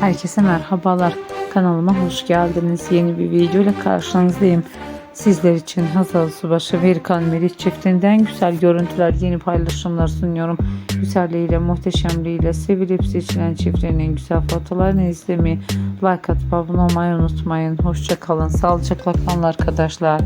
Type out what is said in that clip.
Herkese merhabalar. Kanalıma hoş geldiniz. Yeni bir video ile karşınızdayım. Sizler için Hazal Subaşı ve Erkan Meriç çiftinden güzel görüntüler, yeni paylaşımlar sunuyorum. Güzelliğiyle, muhteşemliğiyle sevilip seçilen çiftlerinin güzel fotoğraflarını izlemeyi, like atıp abone olmayı unutmayın. Hoşça kalın, sağlıcakla kalın arkadaşlar.